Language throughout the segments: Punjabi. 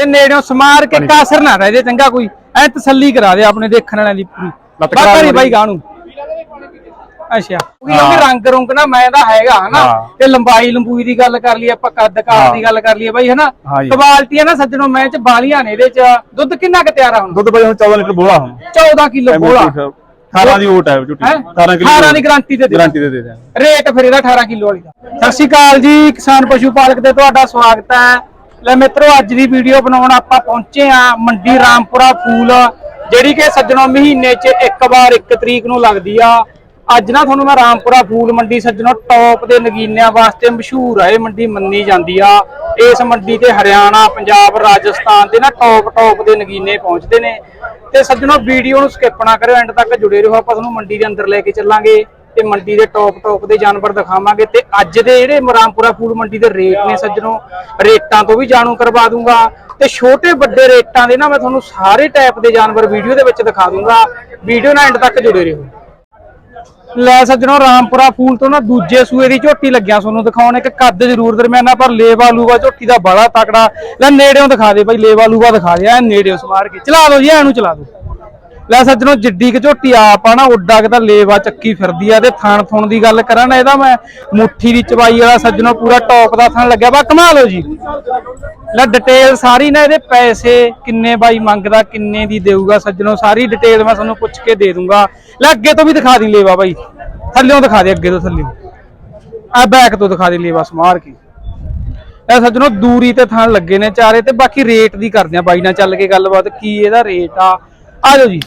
ਤੇ ਨੇੜਿਓਂ ਸਮਾਰ ਕੇ ਕਾਸਰ ਨਾ ਰਹੇ ਜੇ ਚੰਗਾ ਕੋਈ। ਐ ਤਸੱਲੀ ਕਰਾ ਦੇ ਆਪਣੇ ਦੇਖਣ ਵਾਲਿਆਂ ਦੀ ਪੂਰੀ। ਕਰਾ ਨਹੀਂ ਦੇ ਬਾਈ ਗਾਂ ਨੂੰ ਅੱਛਾ। ਕਿਉਂਕਿ ਰੰਗ ਰੁੰਗ ਨਾ ਮੈਂ ਦਾ ਹੈਗਾ ਹਨਾ। ਤੇ ਲੰਬਾਈ ਲੰਬੂਈ ਦੀ ਗੱਲ ਕਰ ਲਈ ਆਪਾਂ ਕੱਦ ਕਾਰ ਦੀ ਗੱਲ ਕਰ ਲਈ ਬਾਈ ਹਨਾ। ਹੈ ਨਾ ਸੱਜਣੋ ਮੈਂ ਚ ਬਾਲੀਆਂ ਨੇ ਇਹਦੇ ਚ। ਦੁੱਧ ਕਿੰਨਾ ਕੁ ਤਿਆਰ ਆ ਹੁਣ? ਦੁੱਧ ਬਾਈ ਹੁਣ 14 ਲੀਟਰ ਬੋਲਾ ਹੁਣ। 14 ਕਿਲੋ ਬੋਲਾ। 18 ਦੀ ਓਟ ਹੈ ਝੂਟੀ ਹੈ? 18 ਕਿਲੋ 18 ਦੀ ਗਾਰੰਟੀ ਤੇ ਦੇ। ਗਾਰੰਟੀ ਦੇ ਦੇ। ਰੇਟ ਫਿਰ ਇਹਦਾ 18 ਕਿਲੋ ਵਾਲੀ ਦਾ। ਸਤਿ ਸ਼੍ਰੀ ਅਕਾਲ ਜੀ ਕਿਸਾਨ ਪਸ਼ੂ ਪਾਲਕ ਤੇ ਤੁਹਾਡਾ ਸਵਾਗਤ ਹੈ। ਲੈ ਮਿੱਤਰੋ, ਅੱਜ ਦੀ ਵੀਡੀਓ ਬਣਾਉਣ ਆਪਾਂ ਪਹੁੰਚੇ ਆ ਮੰਡੀ ਰਾਮਪੁਰਾ ਫੂਲ, ਜਿਹੜੀ ਕਿ ਸੱਜਣੋ ਮਹੀਨੇ 'ਚ ਇੱਕ ਵਾਰ ਇੱਕ ਤਰੀਕ ਨੂੰ ਲੱਗਦੀ ਆ। ਅੱਜ ਨਾ ਤੁਹਾਨੂੰ ਮੈਂ ਰਾਮਪੁਰਾ ਫੂਲ ਮੰਡੀ ਸੱਜਣੋ ਟੌਪ ਦੇ ਨਗੀਨਿਆਂ ਵਾਸਤੇ ਮਸ਼ਹੂਰ ਆ ਇਹ ਮੰਡੀ ਮੰਨੀ ਜਾਂਦੀ ਆ। ਇਸ ਮੰਡੀ ਤੇ ਹਰਿਆਣਾ, ਪੰਜਾਬ, ਰਾਜਸਥਾਨ ਦੇ ਨਾ ਟੌਪ ਟੌਪ ਦੇ ਨਗੀਨੇ ਪਹੁੰਚਦੇ ਨੇ। ਤੇ ਸੱਜਣੋ ਵੀਡੀਓ ਨੂੰ ਸਕਿਪ ਨਾ ਕਰਿਓ ਐਂਡ ਤੱਕ ਜੁੜੇ ਰਹੋ। ਆਪਾਂ ਤੁਹਾਨੂੰ ਮੰਡੀ ਦੇ ਅੰਦਰ ਲੈ ਕੇ ਚੱਲਾਂਗੇ। ਤੇ ਮੰਡੀ ਦੇ ਟੌਪ ਟੌਪ ਦੇ ਜਾਨਵਰ ਦਿਖਾਵਾਂਗੇ ਤੇ ਅੱਜ ਦੇ ਜਿਹੜੇ ਮਰਾਮਪੁਰਾ ਫੂਡ ਮੰਡੀ ਦੇ ਰੇਟ ਨੇ ਸੱਜਣੋ, ਰੇਟਾਂ ਤੋਂ ਵੀ ਜਾਣੂ ਕਰਵਾ ਦੂੰਗਾ ਤੇ ਛੋਟੇ ਵੱਡੇ ਰੇਟਾਂ ਦੇ ਨਾ ਮੈਂ ਤੁਹਾਨੂੰ ਸਾਰੇ ਟਾਈਪ ਦੇ ਜਾਨਵਰ ਵੀਡੀਓ ਦੇ ਵਿੱਚ ਦਿਖਾ ਦੂੰਗਾ। ਵੀਡੀਓ ਨਾਲ ਐਂਡ ਤੱਕ ਜੁੜੇ ਰਹੋ। ਲੈ ਸੱਜਣੋ, ਰਾਮਪੁਰਾ ਫੂਲ ਤੋਂ ਨਾ ਦੂਜੇ ਸੂਏ ਦੀ ਝੋਟੀ ਲੱਗਿਆ ਤੁਹਾਨੂੰ ਦਿਖਾਉਣ, ਇੱਕ ਕੱਦ ਜ਼ਰੂਰ ਦਰਮਿਆਨਾ, ਪਰ ਲੇਵਾ ਲੂਵਾ ਝੋਟੀ ਦਾ ਬੜਾ ਤਕੜਾ। ਲੈ ਨੇੜਿਓਂ ਦਿਖਾ ਦੇ ਬਾਈ, ਲੇਵਾ ਲੂਵਾ ਦਿਖਾ ਦੇ, ਐ ਨੇੜਿਓਂ ਸਮਾਰ ਕੇ। ਚਲਾ ਦਿਓ ਜੀ ਐਨੂੰ ਚਲਾ ਦਿਓ ਲੈ ਸੱਜਣੋ, ਜਿੱਡੀ ਕਿ ਝੋਟੀ ਆਪ ਆ ਨਾ, ਉੱਡਾ ਕਿ ਲੇਵਾ ਚੱਕੀ ਫਿਰਦੀ ਆ ਤੇ ਥਣ ਥੁਣ ਦੀ ਗੱਲ ਕਰਾਂ ਨਾ ਇਹਦਾ ਮੈਂ ਮੁੱਠੀ ਦੀ ਚਵਾਈ ਵਾਲਾ ਸੱਜਣੋ, ਪੂਰਾ ਟੌਪ ਦਾ ਥਣ ਲੱਗਿਆ। ਵਾ ਕਮਾ ਲਓ ਜੀ। ਲੈ ਡਿਟੇਲ ਸਾਰੀ ਨਾ ਇਹਦੇ ਪੈਸੇ ਕਿੰਨੇ ਬਾਈ ਮੰਗਦਾ, ਕਿੰਨੇ ਦੀ ਦੇਊਗਾ ਸੱਜਣੋ, ਸਾਰੀ ਡਿਟੇਲ ਮੈਂ ਤੁਹਾਨੂੰ ਪੁੱਛ ਕੇ ਦੇ ਦੂੰਗਾ। ਲੈ ਅੱਗੇ ਤੋਂ ਵੀ ਦਿਖਾ ਦੀ ਲੇਵਾ ਬਾਈ। ਥੱਲਿਓਂ ਦਿਖਾ ਦੇ, ਅੱਗੇ ਤੋਂ ਥੱਲਿਓਂ। ਆ ਬੈਕ ਤੋਂ ਦਿਖਾ ਦੇ ਲੇਵਾ ਸਮਾਰ ਕੇ। ਇਹ ਸੱਜਣੋ, ਦੂਰੀ ਤੇ ਥਣ ਲੱਗੇ ਨੇ ਚਾਰੇ ਤੇ ਬਾਕੀ ਰੇਟ ਦੀ ਕਰਦੇ ਆ ਬਾਈ ਨਾਲ ਚੱਲ ਕੇ ਗੱਲਬਾਤ, ਕੀ ਇਹਦਾ ਰੇਟ ਆ। ਆ ਜਾਓ ਜੀ।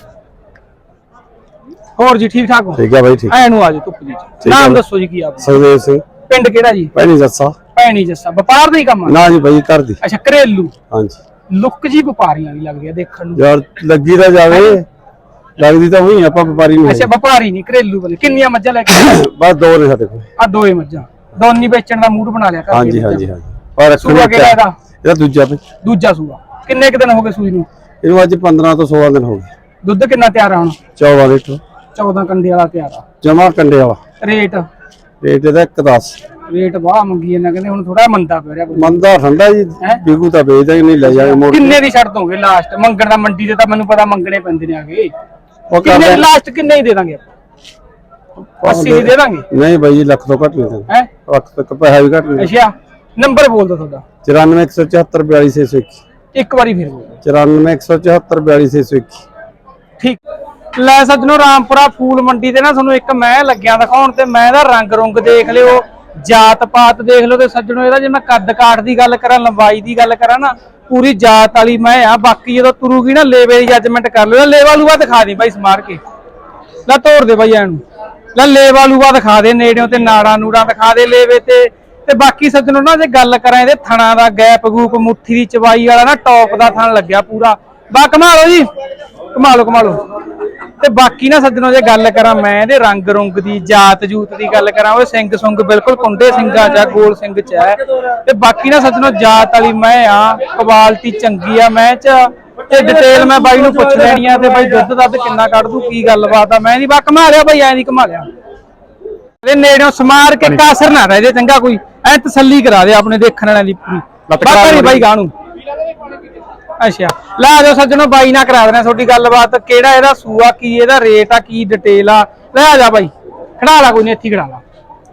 ਹੋਰ ਜੀ ਠੀਕ ਠਾਕ ਹੋ? ਠੀਕ ਹੈ ਬਾਈ ਠੀਕ। ਐ ਨੂੰ ਆ ਜਾਓ ਧੁੱਪ ਜੀ। ਠੀਕ ਨਾਮ ਬਾਈ। ਦੱਸੋ ਜੀ ਕੀ ਆਪ ਸਰਦੇਵ ਸਿੰਘ। ਪਿੰਡ ਕਿਹੜਾ ਜੀ? ਪਹਿਲੀ ਜੱਸਾ। ਭੈਣੀ ਜੱਸਾ। ਵਪਾਰ ਦਾ ਹੀ ਕੰਮ ਆ? ਨਾ ਜੀ ਬਾਈ ਕਰ ਦੀ। ਅੱਛਾ ਘਰੇਲੂ। ਹਾਂਜੀ। ਲੁੱਕ ਜੀ ਵਪਾਰੀਆਂ ਦੀ ਲੱਗਦੀ ਆ ਦੇਖਣ ਨੂੰ। ਯਾਰ ਲੱਗੀ ਤਾਂ ਜਾਵੇ। ਲੱਗਦੀ ਤਾਂ ਹੋਈ ਆਪਾਂ ਵਪਾਰੀ ਨੂੰ। ਅੱਛਾ ਵਪਾਰੀ ਨਹੀਂ ਘਰੇਲੂ ਵਾਲੇ। ਕਿੰਨੀਆਂ ਮੱਝਾਂ ਲੈ ਕੇ? ਬਸ ਦੋ ਨੇ ਸਾਡੇ ਕੋਲ। ਆ ਦੋਏ ਮੱਝਾਂ। ਦੋਨੀ ਵੇਚਣ ਦਾ ਮੂਡ ਬਣਾ ਲਿਆ ਘਰ ਹਾਂਜੀ ਦੀਆਂ ਹਾਂਜੀ ਮੱਝਾਂ। ਹਾਂਜੀ। ਪਰ ਰੱਖਣ ਸੂਆ ਕਿਹੜਾ ਇਹਦਾ? ਇਹਦਾ ਦੂਜਾ ਬਈ ਦੂਜਾ ਸੂਆ। ਕਿੰਨੇ ਕੁ ਦਿਨ ਹੋ ਗਏ ਸੂਈ ਨੂੰ? ਇਹਨੂੰ ਅੱਜ 15 ਤੋਂ 16 ਦਿਨ ਹੋ ਗਏ। ਦੁੱਧ ਕਿੰਨਾ ਤਿਆਰ ਆ ਹੁਣ? 14 ਲੀਟਰ। 14 ਕੰਡੇ ਵਾਲਾ ਤਿਆਰ ਆ। ਜਮਾ ਕੰਡੇ ਵਾਲਾ। ਰੇਟ? ਰੇਟ ਇਹਦਾ 110 ਰੇਟ ਵਾਹ ਮੰਗੀ ਇਹਨਾਂ ਕਹਿੰਦੇ ਹੁਣ ਥੋੜਾ ਮੰਦਾ ਪੈ ਰਿਹਾ। ਮੰਦਾ ਠੰਡਾ ਜੀ ਹੈਂ? ਬਿਗੂ ਤਾਂ ਵੇਚਦਾ ਹੀ ਨਹੀਂ ਲੈ ਜਾਗੇ ਮੋੜ ਕਿੰਨੇ ਦੀ ਛੱਡ ਦੋਗੇ ਲਾਸਟ ਮੰਗਣ ਦਾ ਮੰਡੀ ਤੇ ਤਾਂ ਮੈਨੂੰ ਪਤਾ ਮੰਗਣੇ ਪੈਂਦੇ ਨੇ ਆਗੇ। ਉਹ ਕਰ ਕਿੰਨੇ ਲੈ। ਲਾਸਟ ਕਿੰਨੇ ਹੀ ਦੇ ਦਾਂਗੇ 80 ਦੀ ਦੇ ਦਾਂਗੇ? ਨਹੀਂ ਬਾਈ ਜੀ ਲੱਖ ਤੋਂ ਘੱਟ ਨਹੀਂ ਹੈ? ਲੱਖ ਤੱਕ ਪੈਸਾ ਵੀ ਘੱਟ ਨਹੀਂ ਅੱਛਾ ਨੰਬਰ ਬੋਲ ਦੋ ਤੁਹਾਡਾ। 94174 42621 ਇੱਕ। ਵਾਰੀ ਫਿਰ ਬੋਲ 94174 42621 ਠੀਕ। ਲੈ ਸੱਜਣੋ, ਰਾਮਪੁਰਾ ਫੂਲ ਮੰਡੀ ਤੇ ਨਾ ਤੁਹਾਨੂੰ ਇੱਕ ਮੈਂ ਲੱਗਿਆ ਦਿਖਾਉਣ ਤੇ ਮੈਂ ਦਾ ਰੰਗ ਰੁੰਗ ਦੇਖ ਲਿਓ, ਜਾਤ ਪਾਤ ਦੇਖ ਲਓ ਤੇ ਸੱਜਣੋ, ਇਹਦਾ ਜੇ ਮੈਂ ਕੱਦ ਕਾਠ ਦੀ ਗੱਲ ਕਰਾਂ, ਲੰਬਾਈ ਦੀ ਗੱਲ ਕਰਾਂ ਨਾ, ਪੂਰੀ ਜਾਤ ਵਾਲੀ ਮੈਂ ਆ, ਬਾਕੀ ਜਦੋਂ ਤੁਰੂਗੀ ਨਾ, ਲੇਵੇ ਦੀ ਜੱਜਮੈਂਟ ਕਰ ਲਿਓ ਲੇਵਾ ਲੂਆ ਦਿਖਾ ਦੇ ਬਾਈ ਸਮਾਰ ਕੇ। ਲੈ ਤੋੜ ਦੇ ਬਾਈ ਇਹਨੂੰ। ਲੈ ਲੇਵਾ ਲੂਆ ਦਿਖਾ ਦੇ, ਨੇੜਿਓਂ ਤੇ ਨਾੜਾਂ ਨੂੜਾਂ ਦਿਖਾ ਦੇ ਲੇਵੇ ਤੇ। ਤੇ ਬਾਕੀ ਸੱਜਣੋ ਨਾ, ਜੇ ਗੱਲ ਕਰਾਂ ਇਹਦੇ ਥਣਾ ਦਾ, ਗੈਪ ਗੂਪ, ਮੁੱਠੀ ਦੀ ਚਵਾਈ ਵਾਲਾ ਨਾ, ਟੌਪ ਦਾ ਥਣ ਲੱਗਿਆ ਪੂਰਾ। ਬਾ ਕਮਾ ਜੀ। ਕਮਾ ਲਓ ਤੇ ਬਾਕੀ ਨਾ ਸੱਜਣੋ ਜੇ ਗੱਲ ਕਰਾਂ ਮੈਂ ਇਹਦੇ ਰੰਗ ਰੁੰਗ ਦੀ ਜਾਤ ਜੂਤ ਦੀ ਗੱਲ ਕਰਾਂ ਉਹ ਸਿੰਘ ਸੁੰਗ ਬਿਲਕੁਲ ਕੁੰਡੇ ਸਿੰਘਾ ਜਾਂ ਗੋਲ ਸਿੰਘ ਚ ਹੈ ਤੇ ਬਾਕੀ ਨਾ ਸੱਜਣੋ ਜਾਤ ਵਾਲੀ ਮੈਂ ਆ ਕੁਆਲਿਟੀ ਚੰਗੀ ਆ ਮੈਂ ਚ ਤੇ ਡਿਟੇਲ ਮੈਂ ਬਾਈ ਨੂੰ ਪੁੱਛ ਲੈਣੀ ਆ ਤੇ ਬਾਈ ਦੁੱਧ ਦੱਧ ਕਿੰਨਾ ਕੱਢ ਦੂ ਕੀ ਗੱਲਬਾਤ ਆ ਮੈਂ ਨਹੀਂ ਬਾ ਕਮਾ ਲਿਆ ਬਾਈ ਐ ਨਹੀਂ ਕਮਾ ਲਿਆ ਇਹ ਨੇੜਿਓਂ ਸਮਾਰ ਕੇ ਕਾਸਰ ਨਾ ਰਹੇ ਜੇ ਚੰਗਾ ਕੋਈ ਐ ਤਸੱਲੀ ਕਰਾ ਦੇ ਆਪਣੇ ਦੇਖਣ ਵਾਲਿਆਂ ਦੀ ਪੂਰੀ। ਬਾਕਾ ਬਾਈ ਗਾਣੂ। ਅੱਛਾ। ਲੈ ਆ ਜਾਓ ਸੱਜਣੋ ਬਾਈ ਨਾਲ ਕਰਾ ਦੇਣਾ ਤੁਹਾਡੀ ਗੱਲਬਾਤ। ਕਿਹੜਾ ਇਹਦਾ ਸੂਆ ਕੀ ਇਹਦਾ ਰੇਟ ਆ ਕੀ ਡਿਟੇਲ ਆ? ਲੈ ਆ ਜਾ ਬਾਈ। ਖੜਾ ਲਾ ਕੋਈ ਨਹੀਂ ਇੱਥੇ ਖੜਾ ਲਾ।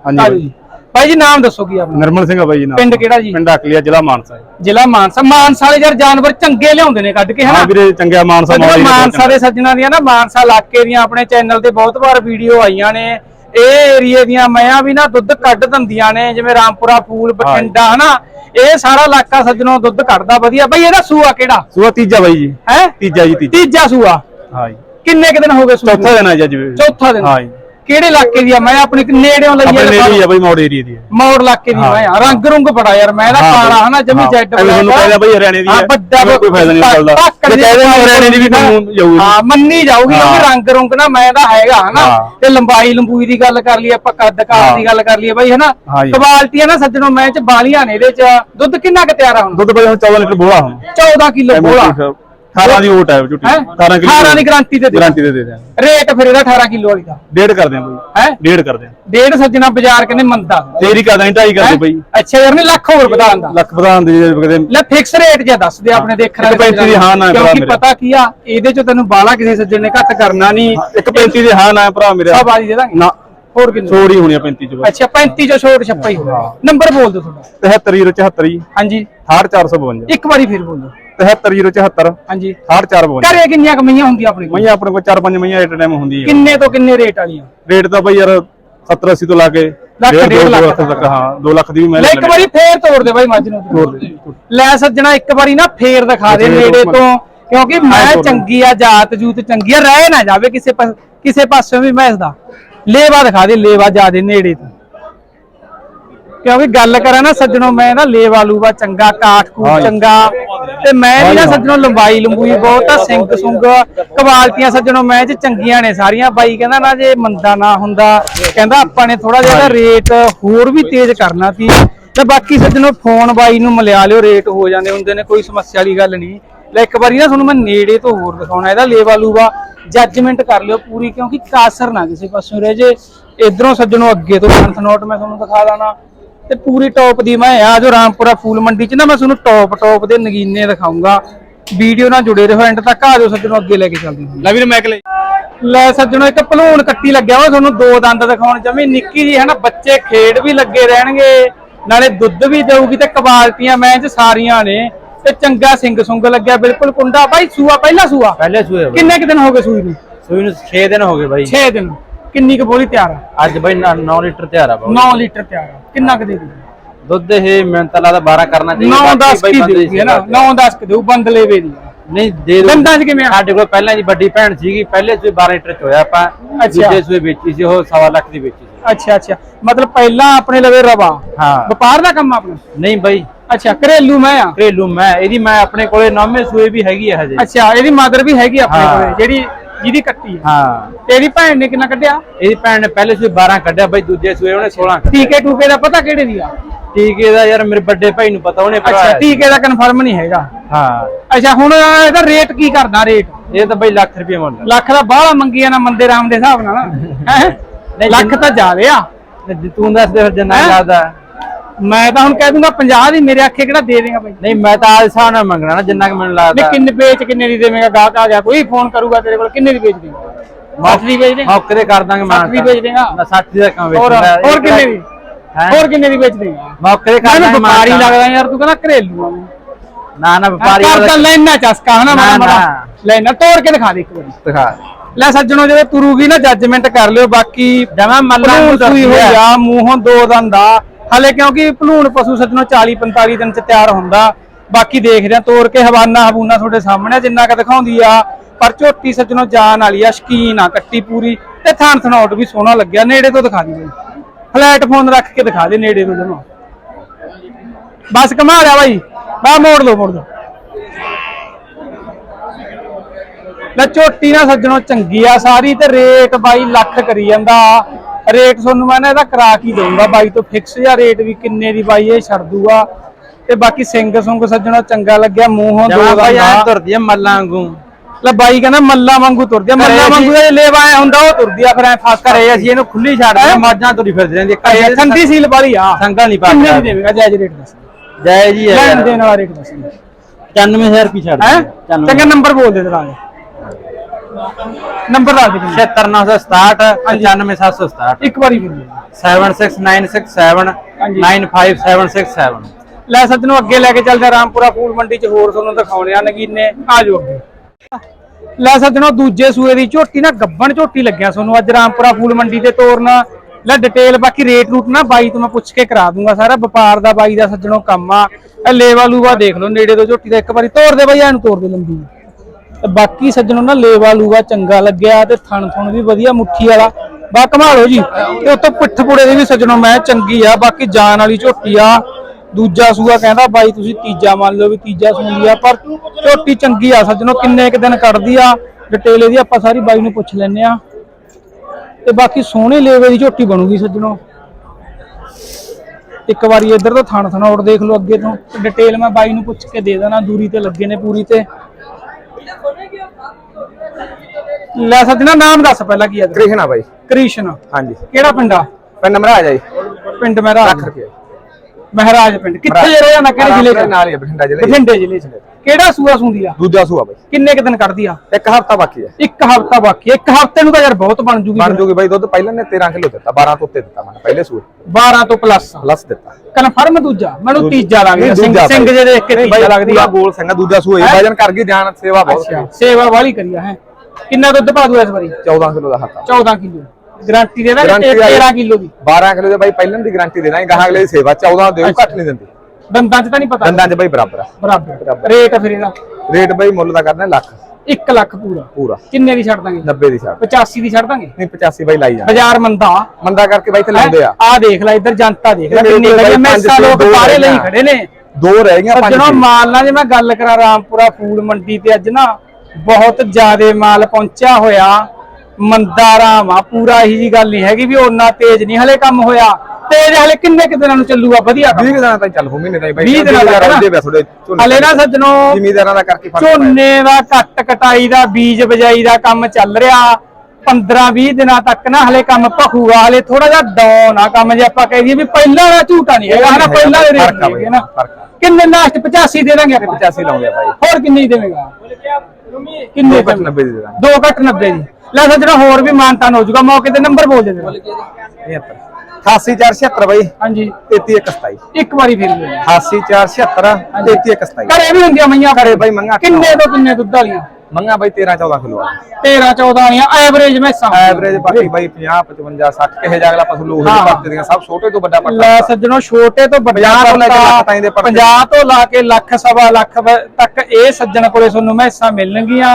ਹਾਂਜੀ ਜੀ। ਬਾਈ ਜੀ ਨਾਮ ਦੱਸੋ ਕੀ ਆਪਣਾ? ਨਿਰਮਲ ਸਿੰਘ ਆ ਬਾਈ ਜੀ ਨਾਮ। ਪਿੰਡ ਕਿਹੜਾ ਜੀ? ਪਿੰਡ ਅਕਲੀਆ ਜ਼ਿਲ੍ਹਾ ਮਾਨਸਾ ਜ਼ਿਲ੍ਹਾ ਮਾਨਸਾ। ਮਾਨਸਾ ਵਾਲੇ ਯਾਰ ਜਾਨਵਰ ਚੰਗੇ ਲਿਆਉਂਦੇ ਨੇ ਕੱਢ ਕੇ ਹਾਂ ਹਨਾ ਵੀਰੇ ਚੰਗਿਆ ਮਾਨਸਾ ਮਾਨਸਾ ਦੇ ਸੱਜਣਾ ਦੀਆਂ ਨਾ ਮਾਨਸਾ ਇਲਾਕੇ ਦੀਆਂ ਆਪਣੇ ਚੈਨਲ ਤੇ ਬਹੁਤ ਵਾਰ ਵੀਡੀਓ ਆਈਆਂ ਨੇ। ਇਹ ਏਰੀਏ ਦੀਆਂ ਮਈਆਂ ਵੀ ਨਾ ਦੁੱਧ ਕੱਢ ਦਿੰਦੀਆਂ ਨੇ ਜਿਵੇਂ ਰਾਮਪੁਰਾ ਫੂਲ ਬਠਿੰਡਾ ਹਨਾ? ਇਹ ਸਾਰਾ ਇਲਾਕਾ ਸੱਜਣੋ ਦੁੱਧ ਕੱਢਦਾ ਵਧੀਆ। ਬਈ ਇਹਦਾ ਸੂਆ ਕਿਹੜਾ? ਸੂਆ ਤੀਜਾ ਬਾਈ ਜੀ। ਹੈ? ਤੀਜਾ ਜੀ ਤੀਜਾ। ਸੂਆ? ਹਾਂ ਜੀ ਕਿੰਨੇ ਕੁ ਦਿਨ ਹੋ ਗਏ ਨੂੰ? ਚੌਥਾ ਦਿਨ ਆ ਜੀ ਅੱਜ। ਚੌਥਾ ਦਿਨ। ਹਾਂ ਜੀ ਕਿਹੜੇ ਇਲਾਕੇ ਦੀ ਆ ਮੈਂ ਆਪਣੀ ਨੇੜਿਓਂ ਲਈ ਆਪਣੇ ਨੇੜੇ ਹੀ ਆ ਬਾਈ ਮੌੜ ਏਰੀਆ ਦੀ ਹੈ ਮੌੜ ਇਲਾਕੇ ਦੀ ਮੈਂ ਆ ਰੰਗ ਰੁੰਗ ਬੜਾ ਯਾਰ ਮੈਂ ਹਾਂ ਕਾਲਾ। ਹਨਾ ਜਮੀ। ਜੈਡ ਐਵੇਂ ਤੁਹਾਨੂੰ ਕਹਿੰਦਾ ਬਾਈ ਹਰਿਆਣੇ ਦੀ ਹਾਂ ਹੈ। ਵੱਡਾ ਕੋਈ ਫਾਇਦਾ ਨਹੀਂ ਜੇ ਜਿਹੀ ਕਹਿੰਦੇ ਨੇ ਹਰਿਆਣੇ ਦੀ ਵੀ ਕਾਨੂੰਨ ਜਾਊਗੀ। ਹਾਂ ਮੰਨੀ ਜਾਊਗੀ। ਕਿਉਂਕਿ ਰੰਗ ਰੁੰਗ ਨਾ ਮੈਂ ਦਾ ਹੈਗਾ ਹਨਾ। ਤੇ ਲੰਬਾਈ ਲੰਬੂਈ ਦੀ ਗੱਲ ਕਰ ਲਈ ਆਪਾਂ ਕੱਦ ਕਾਰ। ਦੀ ਗੱਲ ਕਰ ਲਈਏ ਬਾਈ ਹਨਾ। ਕੁਆਲਿਟੀ ਹੈ ਨਾ ਸੱਜਣੋ ਮੈਂ ਚ ਬਾਲੀਆਂ ਨੇ ਇਹਦੇ ਚ ਦੁੱਧ ਕਿੰਨਾ ਕੁ ਤਿਆਰ ਆ ਹੁਣ ਦੁੱਧ ਬਾਈ ਹੁਣ 14 ਲੀਟਰ ਬੋਲਾ ਹੁਣ 14 ਕਿਲੋ ਬੋਲਾ 18 ਦੀ ਓਟ ਹੈ ਝੋਟੀ ਹੈ? 18 ਕਿਲੋ 18 ਦੀ ਗਾਰੰਟੀ ਤੇ ਦੇ ਗਾਰੰਟੀ ਦੇ ਦੇ ਦਿਆਂਗੇ। ਰੇਟ ਫਿਰ ਇਹਦਾ 18 ਕਿਲੋ ਵਾਲੀ ਦਾ। ਡੇਢ ਕਰਦੇ ਆ ਬਈ। ਹੈ? ਡੇਢ ਕਰਦੇ ਆ ਡੇਢ ਸੱਜਣਾ ਬਾਜ਼ਾਰ ਕਹਿੰਦੇ ਮੰਦਾ। ਤੇਰੀ ਕਰ ਦਾਂ ਢਾਈ ਕਰਦੇ ਬਈ। ਅੱਛਾ ਯਾਰ ਨਹੀਂ ਲੱਖ ਹੋਰ ਵਧਾ ਦਿੰਦਾ। ਲੱਖ ਵਧਾਉਣ ਦੇ ਜੇ ਕਦੇ ਲੈ ਫਿਕਸ ਰੇਟ ਜਿਹਾ ਦੱਸ ਦੇ ਆਪਣੇ ਦੇਖਣ ਇੱਕ ਪੈਂਤੀ ਦੀ ਹਾਂ ਨਾ ਕਿਉਂਕਿ। ਪਤਾ ਕੀ ਆ ਇਹਦੇ ਚ ਤੈਨੂੰ ਬਾਲਾ ਕਿਸੇ ਸੱਜਣ ਨੇ ਘੱਟ ਕਰਨਾ ਨਹੀਂ। ਇੱਕ 35 ਦੇ ਹਾਂ ਨਾ ਭਰਾ ਮੇਰੇ। ਸਭ ਆਜੀ ਦੇ ਦਾਂਗੇ। ਨਾ। ਹੋਰ ਕਿੰਨੇ? ਛੋੜ ਹੀ ਹੋਣੀ ਆ 35 ਚ ਅੱਛਾ 35 ਚੋਂ ਛੋਟ ਛੱਪਾ ਹੀ ਹੋਣਾ। ਨੰਬਰ ਬੋਲ ਦਿਓ ਤੁਹਾਡਾ। 73 ਜੀ। ਹਾਂਜੀ। 68452 ਇੱਕ ਵਾਰੀ ਫਿਰ ਬੋਲ। ਦਿਓ 73 ਹਾਂਜੀ। 68452 ਘਰੇ ਕਿੰਨੀਆਂ ਕਮੀਆਂ ਹੁੰਦੀਆਂ ਆਪਣੇ ਕੋਲ? ਮਈਆਂ ਆਪਣੇ ਕੋਲ 4-5 ਮਈਆਂ ਐਟ ਟਾਈਮ ਹੁੰਦੀ ਹੈ ਕਿੰਨੇ ਤੋਂ ਕਿੰਨੇ ਰੇਟ ਵਾਲੀਆਂ? ਰੇਟ ਤਾਂ ਬਈ ਯਾਰ 70 80 ਤੋਂ ਲਾ ਕੇ ਲੱਖ, ਡੇਢ, ਡੇਢ ਦੋ ਲੱਖ। ਲੱਖ ਤੱਕ ਹਾਂ 2 ਲੱਖ ਦੀ ਵੀ ਮੈਂ ਲੈ ਇੱਕ ਵਾਰੀ ਫੇਰ ਤੋੜ ਦੇ ਬਾਈ ਮੱਝ ਨੂੰ। ਤੋੜ ਦੇ। ਲੈ ਸੱਜਣਾ ਇੱਕ ਵਾਰੀ ਨਾ ਫੇਰ ਦਿਖਾ ਦੇ ਨੇੜੇ। ਤੋਂ ਕਿਉਂਕਿ ਮੈਂ ਦੇ। ਚੰਗੀ ਆ ਜਾਤ ਜੂਤ ਚੰਗੀ ਆ ਰਹਿ ਨਾ ਜਾਵੇ ਕਿਸੇ ਪਾਸ- ਕਿਸੇ ਪਾਸਿਓਂ ਵੀ ਮੈਂ ਇਸਦਾ। ਲੇਵਾ ਦਿਖਾ ਦੇ ਲੇਵਾ ਜਿਆਦੇ ਨੇੜੇ ਤੋਂ। ਕਿਉਂਕਿ ਗੱਲ ਕਰਾਂ ਨਾ ਸੱਜਣੋ ਮੈਂ ਨਾ ਲੇਵਾ ਲੂਵਾ ਚੰਗਾ ਕਾਠ ਜੀ। ਚੰਗਾ ਤੇ ਮੈਂ ਵੀ ਨਾ ਸੱਜਣੋ ਲੰਬਾਈ ਲੰਬੂਈ ਬਹੁਤ ਆ ਸਿੰਘ ਸੁੰਗ ਕਵਾਲਟੀਆਂ ਸੱਜਣੋ ਮੈਂ ਚ ਚੰਗੀਆਂ ਨੇ ਸਾਰੀਆਂ। ਬਾਈ ਕਹਿੰਦਾ ਨਾ ਜੇ ਮੰਦਾ ਨਾ ਹੁੰਦਾ ਕਹਿੰਦਾ ਆਪਾਂ ਨੇ ਥੋੜਾ ਜਿਹਾ ਰੇਟ ਹੋਰ ਵੀ ਤੇਜ਼ ਕਰਨਾ ਸੀ। ਤੇ ਬਾਕੀ ਸੱਜਣੋ ਫੋਨ ਬਾਈ ਨੂੰ ਮਿਲਿਆ ਲਿਓ ਰੇਟ ਹੋ ਜਾਂਦੇ ਹੁੰਦੇ ਨੇ ਕੋਈ ਸਮੱਸਿਆ ਵਾਲੀ ਗੱਲ ਨਹੀਂ। ਲੈ ਇੱਕ ਵਾਰੀ ਨਾ ਤੁਹਾਨੂੰ ਮੈਂ ਨੇੜੇ ਤੋਂ ਹੋਰ ਦਿਖਾਉਣਾ ਇਹਦਾ ਲੇਵਾ ਲੂਵਾ ਜੱਜਮੈਂਟ ਕਰ ਲਿਓ ਪੂਰੀ ਕਿਉਂਕਿ ਕਾਸਰ ਨਾ ਕਿਸੇ ਪਾਸੋਂ ਰਹਿ ਜੇ। ਇਧਰੋਂ ਸੱਜਣੋ ਅੱਗੇ ਤੋਂ ਪੰਥ ਨੋਟ ਮੈਂ ਤੁਹਾਨੂੰ ਦਿਖਾ ਦਾਣਾ ਤੇ ਪੂਰੀ ਟੌਪ ਦੀ ਮੈਂ ਆ ਜੋ ਰਾਮਪੁਰਾ ਫੂਲ ਮੰਡੀ ਚ ਨਾ ਮੈਂ ਤੁਹਾਨੂੰ ਟੌਪ ਟੌਪ ਦੇ ਨਗੀਨੇ ਦਿਖਾਉਂਗਾ। ਵੀਡੀਓ ਨਾਲ ਜੁੜੇ ਰਹੋ ਐਂਡ ਤੱਕ ਆ ਜਾਓ ਸੱਜਣੋ ਅੱਗੇ ਲੈ ਕੇ ਚੱਲਦੇ ਹਾਂ। ਲੈ ਵੀਰ ਮੈਕ ਲੈ। ਲੈ ਸੱਜਣੋ ਇੱਕ ਭਲੂਣ ਕੱਟੀ ਲੱਗਿਆ ਵਾ ਤੁਹਾਨੂੰ ਦੋ ਦੰਦ ਦਿਖਾਉਣ ਜਮੀ ਨਿੱਕੀ ਜੀ ਹੈ ਨਾ ਬੱਚੇ ਖੇਡ ਵੀ ਲੱਗੇ ਰਹਿਣਗੇ ਨਾਲੇ ਦੁੱਧ ਵੀ ਦੇਊਗੀ ਤੇ ਕਬਾਲਟੀਆਂ ਮੈਂ ਚ ਸਾਰੀਆਂ ਨੇ ਤੇ ਚੰਗਾ ਸਿੰਘ ਸੁੰਗ ਲੱਗਿਆ ਬਿਲਕੁਲ ਕੁੰਡਾ। ਬਾਈ ਸੂਆ ਪਹਿਲਾ ਸੂਆ? ਪਹਿਲੇ ਸੂਏ। ਕਿੰਨੇ ਕੁ ਦਿਨ ਹੋ ਗਏ ਸੂਈ ਨੂੰ? ਸੂਈ ਨੂੰ 6 ਦਿਨ ਹੋ ਗਏ ਬਾਈ। 6 ਦਿਨ। ਕਿੰਨੀ ਕੁ ਬੋਲੀ ਤਿਆਰ ਆ? ਅੱਜ ਬਾਈ 9 ਲੀਟਰ ਤਿਆਰ ਆ ਬਾਈ 9 ਲੀਟਰ ਤਿਆਰ ਆ। ਕਿੰਨਾ ਕੁ ਦੇ ਦੂ ਦੁੱਧ ਇਹ ਮੈਨੂੰ ਤਾਂ ਲੱਗਦਾ 12 ਕਰਨਾ ਚਾਹੀਦਾ 9 ਬਾਕੀ 10 ਬਾਈ ਕੀ ਬੰਦੇ ਦੀ ਦੇਊਗੀ ਹੈ ਨਾ? ਸੇਵਾ 9 10 ਕਿ ਦੇਊ ਬੰਦਲੇ ਵੇ ਦੀ ਨਹੀਂ ਦੇ ਦੋ ਦੰਦਾਂ 'ਚ ਕਿਵੇਂ ਆ? ਸਾਡੇ ਕੋਲ ਪਹਿਲਾਂ ਦੀ ਵੱਡੀ ਭੈਣ ਸੀਗੀ ਪਹਿਲੇ ਸੂਏ 12 ਲੀਟਰ ਚ ਹੋਇਆ ਆਪਾਂ ਅੱਛਾ। ਦੂਜੇ ਸੂਏ ਵੇਚੀ ਸੀ ਉਹ ਸਵਾ ਲੱਖ ਦੀ ਵੇਚੀ ਸੀ। ਅੱਛਾ ਅੱਛਾ। ਮਤਲਬ ਪਹਿਲਾਂ ਆਪਣੇ ਲਵੇ ਰਵਾ। ਹਾਂ। ਵਪਾਰ ਦਾ ਕੰਮ ਆ ਆਪਣਾ? ਨਹੀਂ ਬਾਈ ਅੱਛਾ ਘਰੇਲੂ ਮੈਂ ਆ? ਘਰੇਲੂ ਮੈਂ ਇਹਦੀ ਮੈਂ ਆਪਣੇ ਕੋਲੇ ਨੌਵੇਂ ਸੂਏ ਵੀ ਹੈਗੀ ਆ ਹਜੇ। ਅੱਛਾ ਇਹਦੀ ਮਦਰ ਵੀ ਹੈਗੀ ਆਪਣੇ ਹਾਂ। ਕੋਲੇ ਜਿਹੜੀ ਜਿਹਦੀ ਕੱਟੀ ਆ? ਹਾਂ। ਤੇਰੀ ਭੈਣ ਨੇ ਕਿੰਨਾ ਕੱਢਿਆ? ਇਹਦੀ ਭੈਣ ਨੇ ਪਹਿਲੇ ਸੂਏ 12 ਕੱਢਿਆ ਬਾਈ ਦੂਜੇ ਸੂਏ ਉਹਨੇ 16 ਕੱਢਿਆ। ਟੀਕੇ ਟੂਕੇ ਦਾ ਪਤਾ ਕਿਹੜੇ ਦੀ ਆ? ਠੀਕ ਇਹਦਾ ਯਾਰ ਮੇਰੇ ਵੱਡੇ ਭਾਈ ਨੂੰ ਪਤਾ ਉਹਨੇ ਅੱਛਾ। ਟੀਕੇ ਦਾ ਕਨਫਰਮ ਨਹੀਂ ਹੈਗਾ। ਹਾਂ। ਅੱਛਾ ਹੁਣ ਇਹਦਾ ਰੇਟ ਕੀ ਕਰਦਾ ਰੇਟ ਇਹ ਤਾਂ ਬਾਈ ਲੱਖ ਰੁਪਏ ਮੰਗਦਾ ਲੱਖ ਦਾ ਬਾਹਲਾ ਮੰਗੀ ਨਾ ਮੰਦੇ ਰਾਮ ਦੇ ਹਿਸਾਬ ਨਾਲ। ਹੈ? ਲੱਖ ਤਾਂ ਜ਼ਿਆਦੇ ਆ। ਤੇ ਦੱਸ ਦੇ ਫਿਰ ਜਿੰਨਾ ਹੈਂ? ਲੱਗਦਾ ਮੈਂ ਤਾਂ ਹੁਣ ਕਹਿ ਦੂੰਗਾ 50 ਦੀ ਮੇਰੇ ਆਖੇ ਕਿਹੜਾ ਦੇ ਦੇਗਾ ਬਾਈ? ਨਹੀਂ ਮੈਂ ਤਾਂ ਆਜ ਨਾਲ ਮੰਗਣਾ ਨਾ ਜਿੰਨਾ ਕਿ ਮੈਨੂੰ ਨਹੀਂ ਲੱਗਦਾ ਕਿੰਨੇ ਵੇਚ ਕਿੰਨੇ ਦੀ ਦੇਵੇਂਗਾ ਗਾਹਕ ਆ ਗਿਆ ਕੋਈ ਫੋਨ ਕਰੂਗਾ ਤੇਰੇ ਕੋਲ ਕਿੰਨੇ ਦੀ ਵੇਚ ਦੇਂਗਾ 60 ਦੀ ਵੇਚ ਦੇਂਗਾ ਮੌਕੇ ਤੇ ਕਰ ਦਾਂਗੇ ਮੈਂ 60 ਦੀ ਵੇਚ ਦੇਂਗਾ ਨਾ 60 ਦਾ ਕੰਮ ਹੋਰ ਵੇਚਦਾ ਹੋਰ ਕਿੰਨੇ ਦੀ? ਹੈਂ? ਹੋਰ ਕਿੰਨੇ ਦੀ ਵੇਚ ਦੇਂਗਾ ਮੌਕੇ ਤੇ ਕਰ ਮੈਨੂੰ ਦਾਂਗੇ ਵਪਾਰੀ ਮਾਨਤਾਨ। ਲੱਗਦਾ ਯਾਰ ਤੂੰ ਕਹਿੰਦਾ ਘਰੇਲੂ ਆ। ਮੈਂ ਨਾ ਨਾ ਵਪਾਰੀ ਕਰ ਤਾਂ ਲੈਣਾ ਚਸਕਾ ਹਨਾ ਮਾੜਾ ਨਾ, ਮਾੜਾ। ਨਾ। ਲੈਣਾ ਤੋੜ ਕੇ ਦਿਖਾ ਦੇ ਇੱਕ ਵਾਰੀ। ਦਿਖਾ। ਲੈ ਸੱਜਣੋ ਜਦੋਂ ਤੁਰੂਗੀ ਨਾ ਜੱਜਮੈਂਟ ਕਰ ਲਿਓ ਬਾਕੀ ਜਮਾਂ ਮੱਲਾਂ ਹੋਈ। ਆ ਮੂੰਹੋਂ ਦੋ ਦੰਦ ਆ। ਹਾਲੇ ਕਿਉਂਕਿ ਭਲੂਣ ਪਸ਼ੂ ਸੱਜਣੋ 40 45 ਦਿਨ ਚ ਤਿਆਰ ਹੁੰਦਾ। ਬਾਕੀ ਦੇਖਦੇ ਆ ਤੋੜ ਕੇ ਹਵਾਨਾ ਹਬੂਨਾ ਤੁਹਾਡੇ ਸਾਹਮਣੇ ਜਿੰਨਾ ਕ ਦਿਖਾਉਂਦੀ ਆ। ਪਰ ਝੋਟੀ ਸੱਜਣੋ ਜਾਨ ਵਾਲੀ ਆ, ਸ਼ਕੀਨ ਆ, ਕੱਟੀ ਪੂਰੀ। ਤੇ ਥਾਨ ਥਨੌਟ ਵੀ ਸੋਹਣਾ ਲੱਗਿਆ। ਨੇੜੇ ਤੋਂ ਦਿਖਾ ਦੀ ਬਈ। ਫਲੈਟ ਫੋਨ ਰੱਖ ਕੇ ਦਿਖਾ ਦੇ, ਨੇੜੇ ਤੋਂ ਜਮਾ। ਬਸ ਕਮਾ ਲਿਆ ਬਾਈ। ਬਾ ਮੋੜ ਲਓ ਮੋੜ ਲਓ ਲੈ ਝੋਟੀ ਨਾ ਸੱਜਣੋ ਚੰਗੀ ਆ, ਸਾਰੀ ਤੇ ਰੇਟ ਬਾਈ ਲੱਖ ਕਰੀ ਜਾਂਦਾ। ਰੇਟ ਤੁਹਾਨੂੰ ਮੈਂ ਨਾ ਇਹਦਾ ਕਰਾ ਕੀ ਦਊਂਗਾ ਬਾਈ ਤੋਂ ਫਿਕਸ ਜਾਂ ਰੇਟ ਵੀ ਕਿੰਨੇ ਦੀ ਬਾਈ ਇਹ ਛੱਡ ਦੂਗਾ। ਤੇ ਬਾਕੀ ਸਿੰਘ ਸੁੰਗ ਸੱਜਣੋ ਚੰਗਾ ਲੱਗਿਆ ਮੂੰਹੋਂ ਦੋ ਐ ਦਾ ਤੁਰਦੀ ਆ ਮੱਲਾਂ ਵਾਂਗੂ। ਲੈ ਬਾਈ ਕਹਿੰਦਾ ਮੱਲਾ ਵਾਂਗੂ ਤੁਰਦੀ ਆ ਮੱਲਾ ਵਾਂਗੂ ਇਹ ਲੇਵਾ ਐ ਹੁੰਦਾ ਉਹ ਤੁਰਦੀ ਆ ਫਿਰ ਐ ਫਸ ਘਰੇ ਅਸੀਂ ਇਹਨੂੰ ਖੁੱਲੀ ਛੱਡਦੇ ਆ ਮੱਝਾਂ ਤੁਰੀ ਫਿਰਦੀ ਰਹਿੰਦੀ ਅੱਛਾ ਠੰਡੀ ਸੀਲ ਵਾਲੀ ਆ। ਸੰਗਾ ਨਹੀਂ ਕਿੰਨੇ ਦੀ ਪਾਉਂਦਾ ਦੇਵੇਂਗਾ? ਜਾਇਜ਼ ਰੇਟ ਦੱਸ। ਜੈ ਜੀ ਹੈ ਲੈਣ ਦੇਣ ਵਾਲਾ ਰੇਟ ਦੱਸ। 94000 ਰੁਪਏ ਛੱਡ ਹੈ? ਚੰਗਾ ਨੰਬਰ ਬੋਲ ਦੇ ਦਰਾ ਨੰਬਰ ਦੱਸ ਦੇ ਕਿੰਨਾ। 76967 95767 ਇੱਕ ਵਾਰੀ ਬੋਲ। 76967 ਹਾਂਜੀ। 95767 ਲੈ ਸੱਜਣੋ ਅੱਗੇ ਲੈ ਕੇ ਚੱਲਦੇ ਆ ਰਾਮਪੁਰਾ ਫੂਲ ਮੰਡੀ ਚ। ਹੋਰ ਤੁਹਾਨੂੰ ਦਿਖਾਉਣੇ ਆ ਨਗੀਨੇ। ਆ ਜਾਓ ਅੱਗੇ। ਲੈ ਸੱਜਣੋ ਦੂਜੇ ਸੂਏ ਦੀ ਝੋਟੀ ਨਾ ਗੱਬਣ ਝੋਟੀ ਲੱਗਿਆ ਤੁਹਾਨੂੰ ਅੱਜ ਰਾਮਪੁਰਾ ਫੂਲ ਮੰਡੀ ਤੇ ਤੋਰਨ। ਲੈ ਡਿਟੇਲ ਬਾਕੀ ਰੇਟ ਰੂਟ ਨਾ ਬਾਈ ਤੋਂ ਮੈਂ ਪੁੱਛ ਕੇ ਕਰਾ ਦੂੰਗਾ ਸਾਰਾ। ਵਪਾਰ ਦਾ ਬਾਈ ਦਾ ਸੱਜਣੋ ਕੰਮ ਆ। ਇਹ ਲੇਵਾ ਲੂਵਾ ਦੇਖ ਲਓ ਨੇੜੇ ਤੋਂ ਝੋਟੀ ਦਾ ਇੱਕ ਵਾਰੀ ਤੋੜ ਦੇ ਬਾਈ ਇਹਨੂੰ ਤੋੜ ਦੇ ਲੰਬੀ। ਤੇ ਬਾਕੀ ਸੱਜਣੋ ਨਾ ਲੇਵਾ ਲੂਵਾ ਚੰਗਾ ਲੱਗਿਆ ਤੇ ਥਣ ਥਣ ਵੀ ਵਧੀਆ ਮੁੱਠੀ ਵਾਲਾ। ਬਾ ਕਮਾਲੋ ਜੀ। ਤੇ ਉਤੋਂ ਪਿੱਠ ਪੁੜੇ ਦੀ ਵੀ ਸੱਜਣੋ ਮੈਂ ਚੰਗੀ ਆ, ਬਾਕੀ ਜਾਨ ਵਾਲੀ ਝੋਟੀ ਆ। ਦੂਜਾ ਸੂਆ ਕਹਿੰਦਾ ਬਾਈ ਤੁਸੀਂ ਤੀਜਾ ਮੰਨ ਲਓ ਵੀ ਤੀਜਾ ਸੁਣਦੀ ਆ, ਪਰ ਝੋਟੀ ਚੰਗੀ ਆ ਸੱਜਣੋ, ਕਿੰਨੇ ਕੁ ਦਿਨ ਕੱਢਦੀ ਆ, ਡਿਟੇਲ ਇਹਦੀ ਆਪਾਂ ਸਾਰੀ ਬਾਈ ਨੂੰ ਪੁੱਛ ਲੈਨੇ ਆ। ਤੇ ਬਾਕੀ ਸੋਹਣੇ ਲੇਵੇ ਦੀ ਝੋਟੀ ਬਣੂਗੀ ਸੱਜਣੋ। ਇੱਕ ਵਾਰੀ ਇੱਧਰ ਦਾ ਥਣ ਥਣੌੜ ਦੇਖ ਲਓ ਅੱਗੇ ਤੋਂ। ਡਿਟੇਲ ਮੈਂ ਬਾਈ ਨੂੰ ਪੁੱਛ ਕੇ ਦੇ ਦੇਣਾ ਦੂਰੀ ਤੇ ਲੱਗੇ ਨੇ ਪੂਰੀ ਤੇ। ਲੈ ਸੱਜਣਾ ਨਾਮ ਦੱਸ ਪਹਿਲਾਂ ਕੀ ਆ ਤੇਰਾ? ਕ੍ਰਿਸ਼ਨਾ ਬਾਈ। ਕ੍ਰਿਸ਼ਨ। ਹਾਂਜੀ। ਕਿਹੜਾ ਪਿੰਡ ਆ? ਪਿੰਡ ਮਹਾਰਾਜ ਆ ਜੀ। ਪਿੰਡ ਮਹਿਰਾਜ। ਰੁਪਏ ਮਹਿਰਾਜ ਪਿੰਡ। ਕਿੱਥੇ ਰਹਿ ਜਾਂਦਾ ਕਿਹੜੇ ਜ਼ਿਲ੍ਹੇ ਚ? ਨਾਲ ਹੀ ਆ, ਬਠਿੰਡਾ ਜ਼ਿਲ੍ਹੇ 'ਚ। ਬਠਿੰਡੇ ਜ਼ਿਲ੍ਹੇ ਚ। ਕਿਹੜਾ ਸੂਆ ਸੁੰਦੀ ਆ? ਦੂਜਾ ਸੂਆ ਬਾਈ। ਕਿੰਨੇ ਕੁ ਦਿਨ ਕੱਢਦੀ ਆ? ਇੱਕ ਹਫਤਾ ਬਾਕੀ ਹੈ ਇੱਕ ਹਫਤਾ ਬਾਕੀ ਆ। ਇੱਕ ਹਫ਼ਤੇ ਨੂੰ ਤਾਂ ਯਾਰ ਬਹੁਤ ਬਣ ਜੂਗੀ ਬਣ ਜੂਗੀ ਬਾਈ ਦੁੱਧ ਪਹਿਲਾਂ ਨੇ 13 ਕਿਲੋ ਦਿੱਤਾ 12 ਤੋਂ ਉੱਤੇ ਦਿੱਤਾ ਮੈਨੂੰ ਪਹਿਲੇ ਸੂਏ। 12 ਤੋਂ ਪਲੱਸ ਪਲੱਸ ਦਿੱਤਾ। ਕਨਫਰਮ ਦੂਜਾ ਮੈਨੂੰ ਤੀਜਾ ਲੱਗ ਗਿਆ ਨਹੀਂ, ਸਿੰਘ ਸਿੰਘ। ਜੇ ਦੇਖ ਕੇ ਤੀਜਾ ਲੱਗਦੀ ਆ। ਗੋਲ ਸਿੰਘਾ ਦੂਜਾ ਹੈਂ? ਵਜਨ ਕਰ ਗਈ ਜਾਨ ਸੇਵਾ ਬਹੁਤ ਸੇਵਾ ਵਾਲੀ ਕਰੀਆ ਹੈ। ਕਿੰਨਾ ਦੁੱਧ ਪਾ ਦੂ ਇਸ ਵਾਰੀ? 14 ਕਿਲੋ ਦਾ ਹੱਥਾ 14 ਕਿਲੋ। ਗਾਰੰਟੀ ਦੇ ਦਾਂਗੇ Guarantee ਆ ਜੀ। 13 ਕਿਲੋ ਦੀ। 12 ਕਿਲੋ ਦੇ ਬਾਈ ਪਹਿਲਾਂ ਦੀ ਗਾਰੰਟੀ ਦੇਣਾ ਗਾਹਾਂ ਅਗਲੇ ਦੀ ਸੇਵਾ 14 ਦਿਓ ਘੱਟ ਨਹੀਂ ਦਿੰਦੀ। ਦੰਦਾਂ 'ਚ ਤਾਂ ਨਹੀਂ ਪਤਾ? ਦੰਦਾਂ 'ਚ ਬਾਈ ਬਰਾਬਰ ਆ। ਬਰਾਬਰ। ਰੇਟ ਫਿਰ ਇਹਦਾ। ਰੇਟ ਬਾਈ ਮੁੱਲ ਦਾ ਕਰਨਾ ਲੱਖ। 1 ਲੱਖ ਪੂਰਾ। ਪੂਰਾ। ਕਿੰਨੇ ਦੀ ਛੱਡ ਦਾਂਗੇ? 90 ਦੀ ਛੱਡ। 85 ਦੀ ਛੱਡ ਦਾਂਗੇ? ਨਹੀਂ 85 ਬਾਈ ਲਾਈ ਜਾ ਬਾਜ਼ਾਰ ਮੰਦਾ। ਮੰਦਾ ਕਰਕੇ ਬਾਈ ਤੇ ਲਾਉਂਦੇ ਆ। ਆ ਦੇਖ ਲੈ ਇੱਧਰ ਜਨਤਾ ਦੇਖ ਲੈ ਕਿੰਨੀ ਬਾਈ ਮੈਸਾਂ ਲੋਕ ਸਾਰੇ ਲਈ ਖੜੇ ਨੇ। ਦੋ ਰਹਿ ਗਈਆਂ ਪੰਜ ਜਦੋਂ ਛੇ। ਮਾਲ ਨਾਲ ਜੇ ਮੈਂ ਗੱਲ ਕਰਾਂ ਰਾਮਪੁਰਾ ਫੂਲ ਮੰਡੀ ਤੇ ਅੱਜ ਨਾ ਬਹੁਤ ਜ਼ਿਆਦੇ ਮਾਲ ਪਹੁੰਚਿਆ ਹੋਇਆ। ਮੰਦਾ ਰਾਮ ਆ ਪੂਰਾ ਇਹੀ ਜੀ ਗੱਲ ਨਹੀਂ ਹੈਗੀ ਵੀ ਉਹਨਾਂ ਤੇਜ਼ ਨਹੀਂ ਹਲੇ ਕੰਮ ਹੋਇਆ। ਤੇਜ਼ ਹਲੇ ਕਿੰਨੇ ਕਿ ਦਿਨਾਂ ਨੂੰ ਚੱਲੂਗਾ? ਵਧੀਆ ਕੰਮ। 20 ਦਿਨਾਂ ਤਾਈਂ ਚੱਲ ਪੂ ਮਹੀਨੇ ਬਾਈ 20 ਦਿਨਾਂ ਤੱਕ ਨਾ। ਰਹਿੰਦੇ ਪਿਆ ਥੋੜੇ ਹਲੇ ਨਾ ਸੱਜਣੋ ਜ਼ਿਮੀਦਾਰਾਂ ਦਾ ਕਰਕੇ ਫ਼ਰਕ। ਝੋਨੇ ਦਾ ਕੱਟ ਕਟਾਈ ਦਾ ਬੀਜ ਬਜਾਈ ਦਾ ਕੰਮ ਚੱਲ ਰਿਹਾ। 15 20 ਦਿਨਾਂ ਤੱਕ ਨਾ ਹਲੇ ਕੰਮ ਭਖੂਗਾ। ਹਲੇ ਥੋੜਾ ਜਿਹਾ ਡਾਊਨ ਆ ਕੰਮ ਜੇ ਆਪਾਂ ਕਹਿ ਦਈਏ ਵੀ ਪਹਿਲਾਂ ਵਾਲਾ ਝੂਟਾ ਨਹੀਂ ਹੈਗਾ ਹਨਾ? ਪਹਿਲਾਂ ਦੇ ਰੇਟ ਹੈਗੇ ਨਾ। ਕਿੰਨੇ ਲਾਸਟ 85 ਦੇ ਦਾਂਗੇ ਆਪਾਂ? 85 ਲਾਉਂਦੇ ਆ ਬਾਈ। ਹੋਰ ਕਿੰਨੇ ਦੀ ਦੇਵੇਗਾ? ਕਿੰਨੇ ਦੋ ਘੱਟ 90 ਦੀ ਦੇ ਦਾਂਗੇ ਦੋ ਘੱਟ 90 ਦੀ। ਲੈ ਸੱਜਣਾ ਹੋਰ ਵੀ ਮਾਨਤਾਨ ਹੋ ਜਾਊਗਾ ਮੌਕੇ ਤੇ ਨੰਬਰ ਬੋਲ ਦੇ ਦੇ 75 88476 ਬਾਈ। ਹਾਂਜੀ। 3327 ਇੱਕ ਵਾਰੀ ਫਿਰ ਦੇ 88476 3327 ਘਰੇ ਵੀ ਹੁੰਦੀਆਂ ਮਈਆਂ। ਘਰੇ ਬਾਈ ਮੰਗਾ ਕਿੰਨੇ ਤੋਂ ਕਿੰਨੇ ਦੁੱਧ ਵਾਲੀਆਂ? ਮੰਗਾ ਬਾਈ 13 14 ਕਿਲੋ 13 14 ਵਾਲੀਆਂ। ਐਵਰੇਜ ਮੈਸਾਂ ਐਵਰੇਜ ਬਾਕੀ ਬਾਈ 50 55 60 ਕਿਹੇ ਜਾਗਲਾ ਪਸ਼ੂ ਲੋਕ ਦੇ ਹਾਂ। ਪੱਤੇ ਦੀਆਂ ਸਭ ਛੋਟੇ ਤੋਂ ਵੱਡਾ ਪੱਟਾ ਲੈ ਸੱਜਣੋ ਛੋਟੇ ਤੋਂ ਵੱਡਾ 50 ਤੋਂ ਲੈ ਕੇ ਲੱਖ ਤਾਈਂ ਦੇ ਪਰਚੇ। 50 ਤੋਂ ਲਾ ਕੇ ਲੱਖ ਸਵਾ ਲੱਖ ਤੱਕ ਇਹ ਸੱਜਣ ਕੋਲੇ ਤੁਹਾਨੂੰ ਮੈਸਾਂ ਮਿਲਣਗੀਆਂ।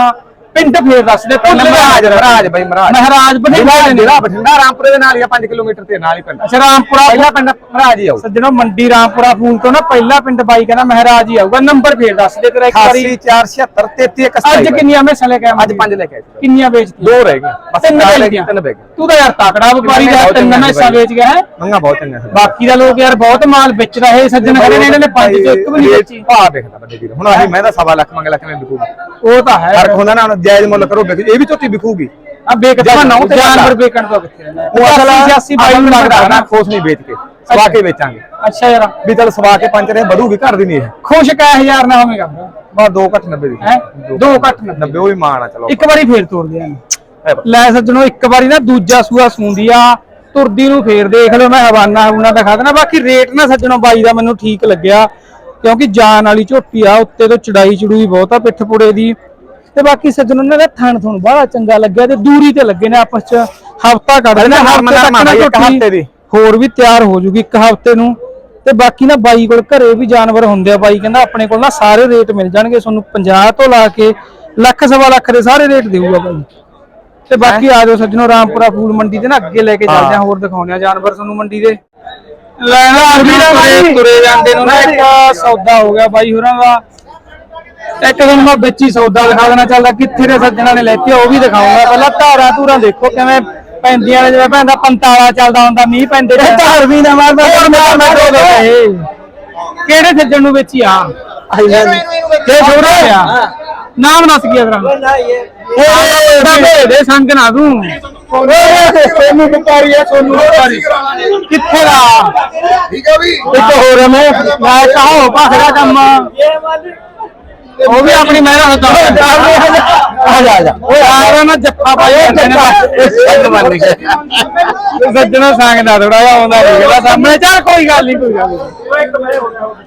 ਪਿੰਡ ਫੇਰ ਦੱਸ ਦੇ ਪਿੰਡ ਮਹਾਰਾਜ ਮਹਾਰਾਜ। ਬਾਈ ਮਹਾਰਾਜ। ਮਹਾਰਾਜ ਬਠਿੰਡਾ। ਜ਼ਿਲ੍ਹਾ ਬਠਿੰਡਾ ਰਾਮਪੁਰੇ ਦੇ ਨਾਲ ਹੀ ਆ 5 ਕਿਲੋਮੀਟਰ ਤੇ ਨਾਲ ਹੀ ਪਿੰਡ। ਅੱਛਾ ਰਾਮਪੁਰਾ ਪਹਿਲਾ ਪਿੰਡ ਮਹਾਰਾਜ ਹੀ ਆਉ ਸੱਜਣੋ ਮੰਡੀ ਰਾਮਪੁਰਾ ਫੂਲ ਤੋਂ ਨਾ ਪਹਿਲਾ ਪਿੰਡ ਬਾਈ ਕਹਿੰਦਾ ਮਹਾਰਾਜ ਹੀ ਆਊਗਾ। ਨੰਬਰ ਫੇਰ ਦੱਸ ਦੇ ਤੇਰਾ ਇੱਕ ਵਾਰੀ। 88476 3327 ਅੱਜ ਕਿੰਨੀਆਂ ਮੈਸਾਂ ਲੈ ਕੇ ਆਇਆ ਅੱਜ ਪੰਜ ਲੈ ਕੇ ਸੀ। ਕਿੰਨੀਆਂ ਵੇਚਤੀਆਂ? ਦੋ ਰਹਿ ਗਏ ਬਸ ਤਿੰਨ ਵੇਚ ਗਈਆਂ ਤਿੰਨ ਵੇਚ ਤੂੰ ਤਾਂ ਯਾਰ ਤਕੜਾ ਵਪਾਰੀ ਦਾ ਤਿੰਨ ਮੈਸਾਂ ਬਾਈ। ਵੇਚ ਗਿਆ ਹੈ? ਮੰਗਾ ਬਹੁਤ ਚੰਗਾ ਸੀ ਬਾਕੀ ਦਾ ਲੋਕ ਯਾਰ ਬਹੁਤ ਮਾਲ ਵੇਚ ਰਹੇ ਸੱਜਣ ਖੜੇ ਨੇ ਇਹਨਾਂ ਨੇ ਪੰਜ ਚੋਂ ਇੱਕ ਵੀ ਨਹੀਂ ਵੇਚੀ। ਭਾਅ ਦੇਖਦਾ ਬੰਦੇ ਵੀਰ ਹੁਣ ਅਸੀਂ ਮੈਂ ਤਾਂ ਸਵਾ ਲੱਖ ਮੰਗ ਲੱਖ ਨੇ ਵਿਕੂਗੀ। ਉਹ ਤਾਂ ਹੈ। ਫ਼ਰਕ ਹੁੰਦਾ ਨਾ ਹੁਣ ਜਾਇਜ਼ ਮੁੱਲ ਕਰੋ ਵਿਕ ਇਹ ਵੀ ਝੋਟੀ ਵਿਕੂਗੀ। ਆ ਵੇਚਦਾ ਜਾਨ- ਨਾ ਜਾਨਵਰ ਜਾਨਵਰ ਵੇਚਣ ਤੋਂ ਕਿੱਥੇ ਰਹਿੰਦਾ ਉਹ ਅਸਲ 86 ਬਾਈ ਨੂੰ ਲੱਗਦਾ ਨਾ ਨਾ ਖੋਸ ਨਹੀਂ ਵੇਚ ਕੇ ਸਵਾ ਕੇ ਵੇਚਾਂਗੇ। ਅੱਛਾ ਯਾਰ। ਵੀ ਚੱਲ ਸਵਾ ਕੇ ਪੰਜ ਰਹੇ ਵਧੂਗੀ ਘਰ ਦੀ ਨਹੀਂ ਇਹ। ਖੁਸ਼ ਕਾ ਹਜ਼ਾਰ ਨਾ ਹੋਵੇਗਾ। ਬਸ 2 ਘੱਟ 90 ਦੀ। ਹੈ? ਦੋ ਘੱਟ ਨਾ 90 ਉਹ ਵੀ ਮਾਣ ਆ ਚਲੋ। ਇੱਕ ਵਾਰੀ ਫੇਰ ਤੋੜ ਦਿਆਂ ਹੈ ਬਸ। ਲੈ ਸੱਜਣੋ ਇੱਕ ਵਾਰੀ ਨਾ ਦੂਜਾ ਸੂਆ ਸੂੰਦੀ ਆ। ਤੁਰਦੀ ਨੂੰ ਫੇਰ ਦੇਖ ਲਓ ਮੈਂ ਹਵਾਨਾ ਹੂਨਾ ਦਿਖਾ ਦੇਣਾ ਬਾਕੀ ਰੇਟ ਨਾ ਸੱਜਣੋ ਬਾਈ ਦਾ ਮੈਨੂੰ ਠੀਕ ਲੱਗਿਆ। ਕਿਉਂਕਿ ਜਾਨ ਵਾਲੀ ਝੋਟੀ ਆ ਉੱਤੇ ਤੋਂ ਚੜਾਈ ਚੜੂਈ ਬਹੁਤ ਆ ਪਿੱਠ ਪੁੜੇ ਦੀ। ਤੇ ਬਾਕੀ ਸੱਜਣੋ ਇਹਨਾਂ ਦਾ ਥਣ ਥਣ ਬੜਾ ਚੰਗਾ ਲੱਗਿਆ ਤੇ ਦੂਰੀ ਤੇ ਲੱਗੇ ਨੇ ਆਪਸ ਚ ਹਫਤਾ ਕੱਢ ਨਰਮ ਹਫ਼ਤੇ ਦੀ। ਹੋਰ ਵੀ ਤਿਆਰ ਹੋ ਜੂਗੀ ਇੱਕ ਹਫ਼ਤੇ ਨੂੰ। ਤੇ ਬਾਕੀ ਨਾ ਬਾਈ ਕੋਲ ਘਰੇ ਵੀ ਜਾਨਵਰ ਹੁੰਦੇ ਆ ਬਾਈ ਕਹਿੰਦਾ ਆਪਣੇ ਕੋਲ ਨਾ ਸਾਰੇ ਰੇਟ ਮਿਲ ਜਾਣਗੇ ਤੁਹਾਨੂੰ 50 ਤੋਂ ਲਾ ਕੇ ਲੱਖ ਸਵਾ ਲੱਖ ਦੇ ਸਾਰੇ ਰੇਟ ਦੇਊਗਾ ਬਾਈ। ਤੇ ਬਾਕੀ ਆ ਜਾਓ ਸੱਜਣੋ ਰਾਮਪੁਰਾ ਫੂਲ ਮੰਡੀ ਤੇ ਨਾ ਅੱਗੇ ਲੈ ਕੇ ਚੱਲਦੇ ਆ ਹੋਰ ਦਿਖਾਉਂਦੇ ਆ ਜਾਨਵਰ ਤੁਹਾਨੂੰ ਮੰਡੀ ਦੇ। ਲੈਣਾ ਤੁਰੇ ਤੁਰੇ ਜਾਂਦੇ ਨੂੰ ਨਾ ਇੱਕ ਸੌਦਾ ਹੋ ਗਿਆ ਬਾਈ ਹੋਰਾਂ ਦਾ। ਇੱਕ ਦਿਨ ਮੈਂ ਵਿੱਚ ਹੀ ਸੌਦਾ ਦਿਖਾ ਦੇਣਾ ਚੱਲਦਾ ਕਿੱਥੇ ਦੇ ਸੱਜਣਾ ਨੇ ਲੈਤੀ ਆ ਉਹ ਵੀ ਦਿਖਾਉਂਗਾ। ਪਹਿਲਾਂ ਧਾਰਾਂ ਧੂਰਾਂ ਦੇਖੋ ਕਿਵੇਂ ਪੈਂਦੀਆਂ ਨੇ ਜਿਵੇਂ ਪੈਂਦਾ ਪੰਤਾਲਾ ਚੱਲਦਾ ਹੁੰਦਾ ਮੀਂਹ ਪੈਂਦੇ ਨੇ ਧਾਰ ਵੀ ਨਾ ਮਾਰਦਾ ਹੋਰ ਮੈਂ ਮੈਂ ਦੋ ਦੇ ਕਿਹੜੇ ਸੱਜਣ ਨੂੰ ਵੇਚੀ ਆ? ਤੇ ਛੋੜਾ ਆ ਨਾਮ ਦੱਸ ਕੀ ਅਗਰਾ ਓਏ ਦੇ ਦੇ ਸੰਗ ਨਾ ਤੂੰ। ਓਏ ਸੋਨੂ ਵਪਾਰੀ ਆ ਸੋਨੂ ਵਪਾਰੀ। ਕਿੱਥੇ ਦਾ? ਠੀਕ ਹੈ ਵੀ। ਇੱਕ ਹੋਰ ਮੈਂ। ਮੈਂ ਕਹਾਂ ਭਾਖੜਾ ਕੰਮ। ਉਹ ਵੀ ਆਪਣੀ ਮਹਿਰਾ ਹੁੰਦਾ ਆ ਜਾ ਆ ਜਾ। ਓਏ ਆ ਨਾ ਜੱਫਾ ਪਾਈ ਜਾਂਦੇ ਨੇ ਮੰਨ ਕੇ ਸੱਜਣਾ ਸੰਗ ਦਾ ਥੋੜਾ ਜਿਹਾ ਆਉਂਦਾ ਨਹੀਂ ਸਾਹਮਣੇ ਚੱਲ ਕੋਈ ਗੱਲ ਨਹੀਂ ਕੋਈ ਗੱਲ ਨਹੀਂ